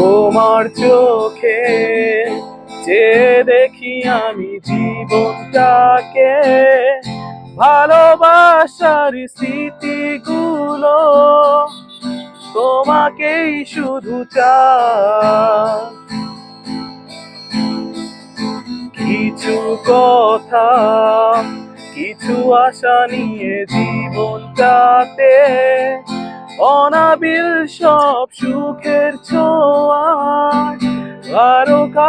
তোমার চোখে যে দেখি আমি জীবনটাকে, ভালোবাসার স্মৃতিগুলো তোমাকেই শুধু কিছু কথা, কিছু আশা নিয়ে জীবনটাতে অনাবিল সব সুখের আরও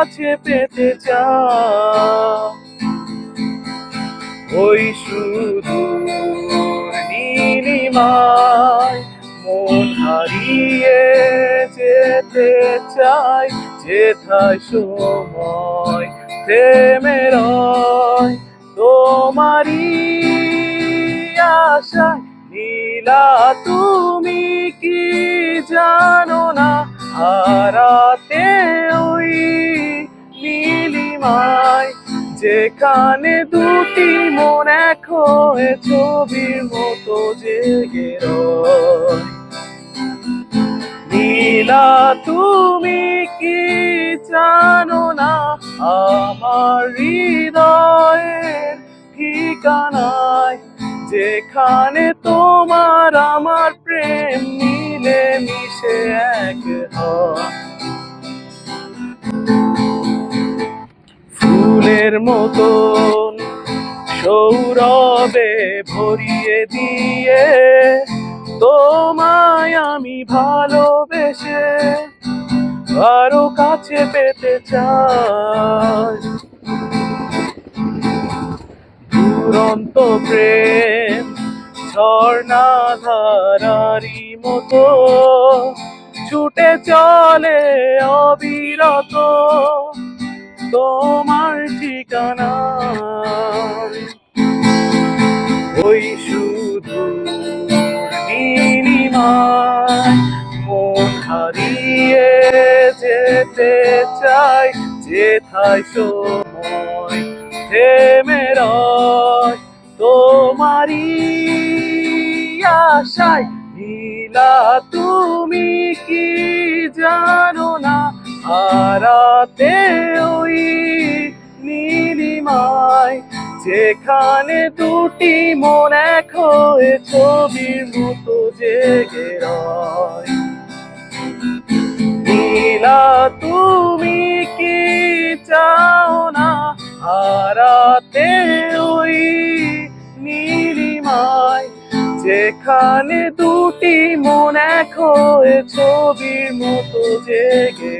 কাছে পেতে চাই ওই শুধু নীলিমায় মন হারিয়ে যেতে চাই, যেথায় সময় থেমে রয়। তোমারই আশা নীলা, তুমি কি জানো না? হারাতে যেখানে দুটি মন এক হয়ে ছবির মতো রয়। নীলা, তুমি কি জানো না আমার হৃদয়ের ঠিকানায়? যেখানে তোমার আমার প্রেম মিলে মিশে এক হয়। ফুলের মতন সৌরভে ভরিয়ে দিয়ে তোমায় আমি ভালোবেসে আরও কাছে পেতে চাই। দুরন্ত প্রেম ঝর্ণা ধারারি মতো ছুটে চলে অবিরত। তোমার ঠিকানা। ওই শুধু মন হারিয়ে যেতে চাই, যেথায় সময় থেমে রয়। তোমারই আশায় নীলা, তুমি কি জানো না? হারাতে ওই নীলিমায় যেখানে দুটি মন এক হয়ে ছবির মতো জেগে রয়। নীলা, তুমি কি চাও না? হারাতে ওই নীলিমায়, যেখানে দুটি মন এক হয়ে ছবির মতো জেগে